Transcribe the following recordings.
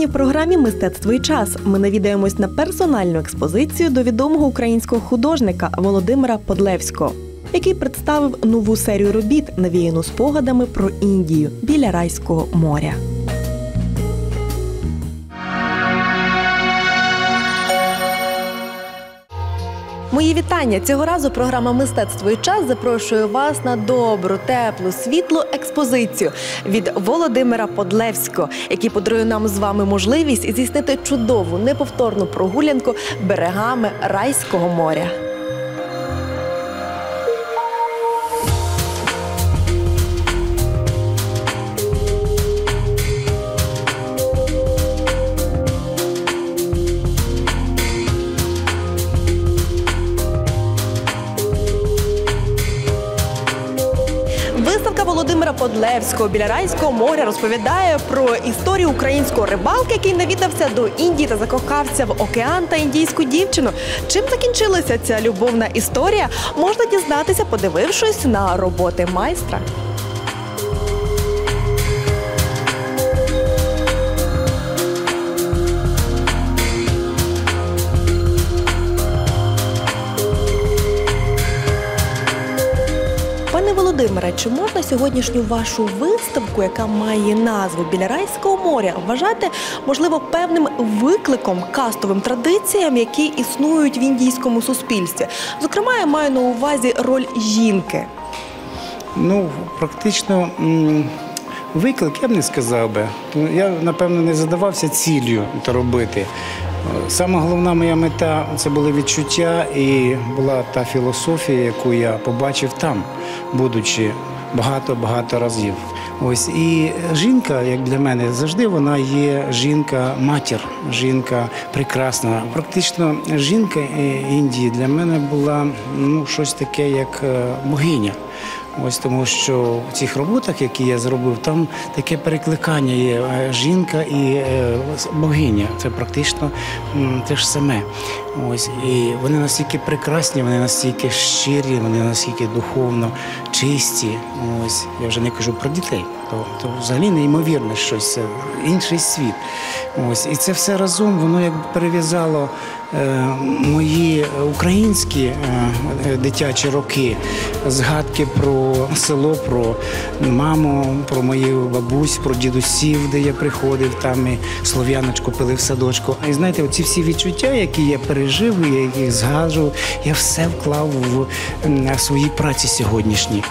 Сьогодні в програмі Мистецтво і час ми навідаємось на персональну експозицію до відомого українського художника Володимира Подлевського, який представив нову серію робіт, навіяну спогадами про Індію біля райського моря. Мої вітання цього разу. Програма Мистецтво і час запрошує вас на добру, теплу, світлу експозицію від Володимира Подлевського, який подарує нам з вами можливість здійснити чудову неповторну прогулянку берегами райського моря. Володимира Подлевського біля райського моря розповідає про історію українського рибалки, який навідався до Індії та закохався в океан та індійську дівчину. Чим закінчилася ця любовна історія, можна дізнатися, подивившись на роботи майстра. Пане Володимире, чи можна сьогоднішню вашу виставку, яка має назву біля райського моря, вважати можливо певним викликом кастовим традиціям, які існують в індійському суспільстві? Зокрема, я маю на увазі роль жінки. Ну, практично виклик, я б не сказав би. Я, напевно, не задавався ціллю це робити. Е, Сама головна моя мета це були відчуття і була та філософія, яку я побачив там, будучи багато-багато разів. Ось і жінка, як для мене, завжди вона є жінка-матір, жінка прекрасна. Практично жінка е, Індії для мене була ну, щось таке, як е, богиня. Ось тому, що в цих роботах, які я зробив, там таке перекликання є е, жінка і е, богиня. Це практично те ж саме. Ось і вони настільки прекрасні, вони настільки щирі, вони настільки духовно чисті. Ось я вже не кажу про дітей. То, то взагалі неймовірне щось, інший світ. Ось і це все разом воно як перев'язало е, мої українські е, дитячі роки, згадки про село, про маму, про мою бабусь, про дідусів, де я приходив, там і слов'яночку пили в садочку. І знаєте, оці всі відчуття, які я пережив, я їх згадував, я все вклав в м, свої праці сьогоднішні.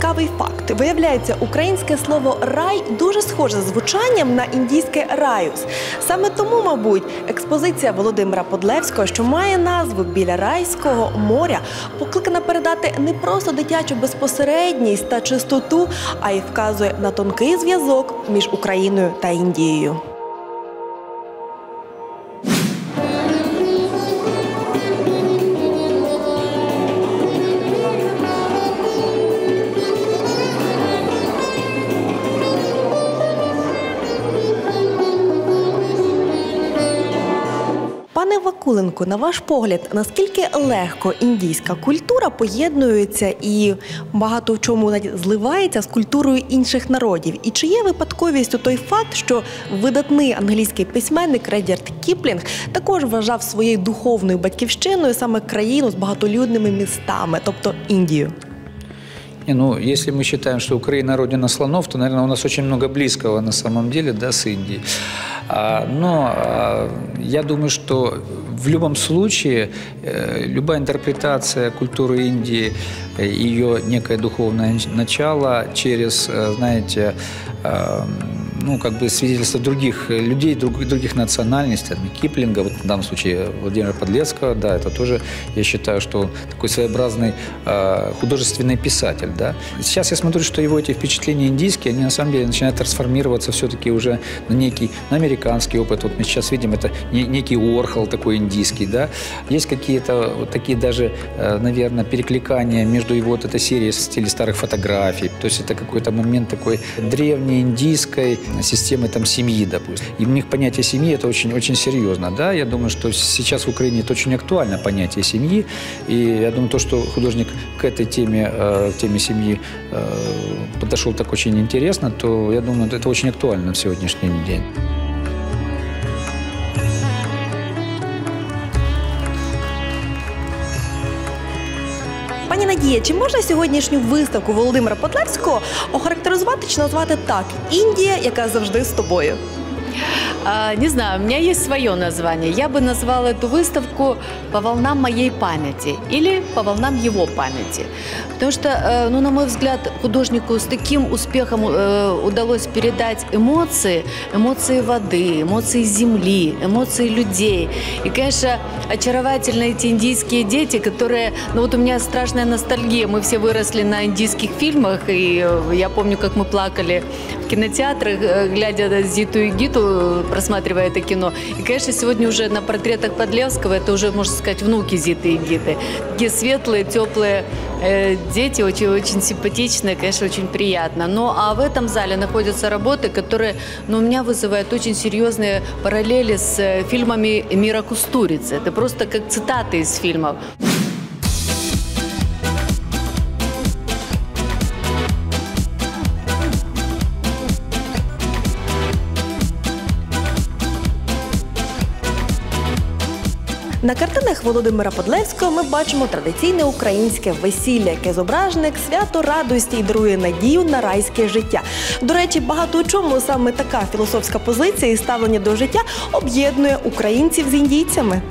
Цікавий факт. Виявляється, українське слово рай дуже схоже звучанням на індійське раюс. Саме тому, мабуть, експозиція Володимира Подлевського, що має назву біля райського моря, покликана передати не просто дитячу безпосередність та чистоту, а й вказує на тонкий зв'язок між Україною та Індією. Вакуленко, на ваш погляд, наскільки легко індійська культура поєднується і багато в чому зливається з культурою інших народів? І чи є випадковістю той факт, що видатний англійський письменник Редярд Кіплінг також вважав своєю духовною батьківщиною саме країну з багатолюдними містами, тобто Індію? Ну, если мы считаем, что Украина родина слонов, то, наверное, у нас очень много близкого на самом деле, да, с Индией. А, но а, я думаю, что в любом случае э, любая интерпретация культуры Индии, э, ее некое духовное начало через, э, знаете, э, ну, как бы свидетельство других э, людей, друг- других национальностей, там, Киплинга, вот в данном случае Владимира Подлецкого, да, это тоже, я считаю, что такой своеобразный э, художественный писатель, да. Сейчас я смотрю, что его эти впечатления индийские, они на самом деле начинают трансформироваться все-таки уже на некий, на американский опыт. Вот мы сейчас видим, это не- некий Орхол такой индийский, да. Есть какие-то вот такие даже, э, наверное, перекликания между его вот этой серией в стиле старых фотографий. То есть это какой-то момент такой древней индийской системы там семьи, допустим. И у них понятие семьи это очень, очень серьезно, да. Я думаю, что сейчас в Украине это очень актуально понятие семьи. И я думаю, то, что художник к этой теме, э, к теме семьи э, подошел так очень интересно, то я думаю, это очень актуально в сегодняшний день. Пані Надія, чи можна сьогоднішню виставку Володимира Потлевського охарактеризувати чи назвати так Індія, яка завжди з тобою? А, Не знаю, у меня есть свое название. Я бы назвала эту выставку «По волнам моей памяти» или «По волнам его памяти». Потому что, э, ну, на мой взгляд, художнику с таким успехом э, удалось передать эмоции, эмоции воды, эмоции земли, эмоции людей. И, конечно, очаровательно эти индийские дети, которые... Ну, вот у меня страшная ностальгия. Мы все выросли на индийских фильмах, и э, я помню, как мы плакали в кинотеатрах, глядя на Зиту и Гиту, просматривая это кино. И, конечно, сегодня уже на портретах Подлевского это уже, можно сказать, внуки Зиты и Гиты. Такие светлые, теплые э, дети, очень, очень симпатичные, конечно, очень приятно. Ну, а в этом зале находятся работы, которые, ну, у меня вызывают очень серьезные параллели с э, фильмами Мира Кустурицы. Это просто как цитаты из фильмов. На картинах Володимира Подлевського ми бачимо традиційне українське весілля, яке зображене як свято радості і дарує надію на райське життя. До речі, багато у чому саме така філософська позиція і ставлення до життя об'єднує українців з індійцями.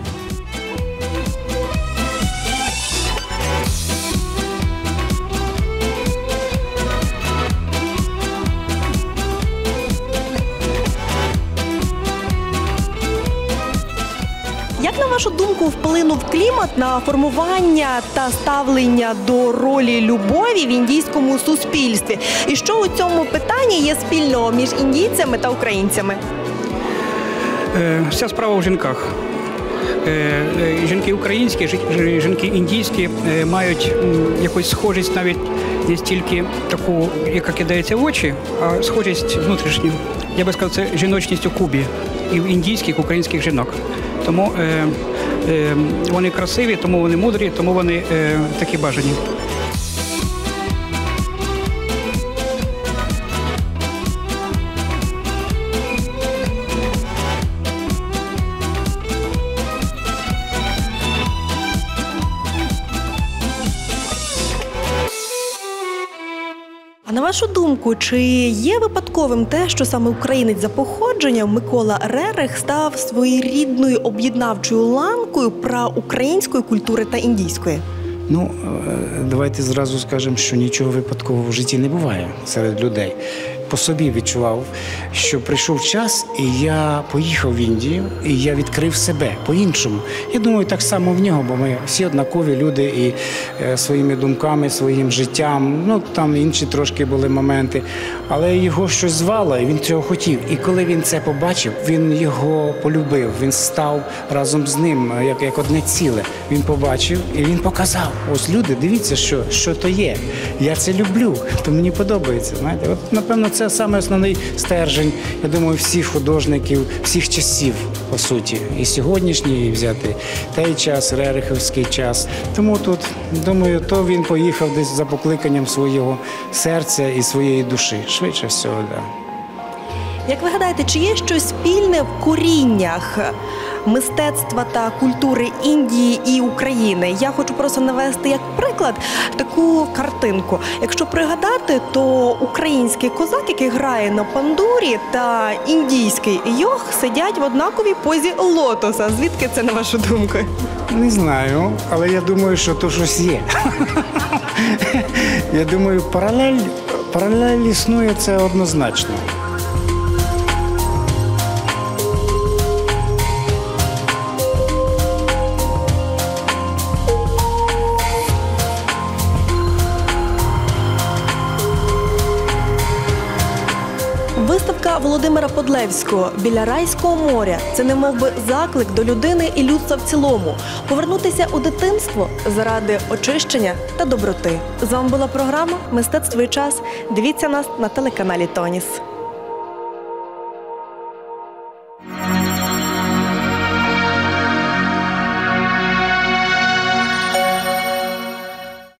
Вашу думку вплинув клімат на формування та ставлення до ролі любові в індійському суспільстві? І що у цьому питанні є спільного між індійцями та українцями? Е, Вся справа в жінках. Е, е, Жінки українські, жі- жінки індійські е, мають якусь схожість навіть не стільки таку, яка кидається в очі, а схожість внутрішню. Я би сказав, це жіночність у Кубі і в індійських, українських жінок. Тому е, е, вони красиві, тому вони мудрі, тому вони е, такі бажані. А на вашу думку, чи є випадковим те, що саме українець за походженням Микола Рерих став своєрідною об'єднавчою ланкою праукраїнської культури та індійської? Ну, е, давайте зразу скажемо, що нічого випадкового в житті не буває серед людей. По собі відчував, що прийшов час, і я поїхав в Індію, і я відкрив себе по-іншому. Я думаю, так само в нього, бо ми всі однакові люди і е, своїми думками, своїм життям. Ну там інші трошки були моменти, але його щось звало, і він цього хотів. І коли він це побачив, він його полюбив. Він став разом з ним, е, як, як одне ціле. Він побачив і він показав: ось люди, дивіться, що, що то є. Я це люблю, то мені подобається. Знаєте, от напевно, це саме основний стержень. Я думаю, всіх художників, всіх часів, по суті, і сьогоднішній і взяти той час, Рериховський час. Тому тут думаю, то він поїхав десь за покликанням свого серця і своєї душі. Швидше всього. Да. Як ви гадаєте, чи є щось спільне в коріннях мистецтва та культури Індії і України? Я хочу просто навести як приклад таку картинку. Якщо пригадати, то український козак, який грає на пандурі, та індійський йог сидять в однаковій позі лотоса. Звідки це на вашу думку? Не знаю, але я думаю, що то щось є. я думаю, паралель, паралель існує це однозначно. Володимира Подлевського біля райського моря це немов би заклик до людини і людства в цілому повернутися у дитинство заради очищення та доброти. З вами була програма Мистецтво і час. Дивіться нас на телеканалі Тоніс.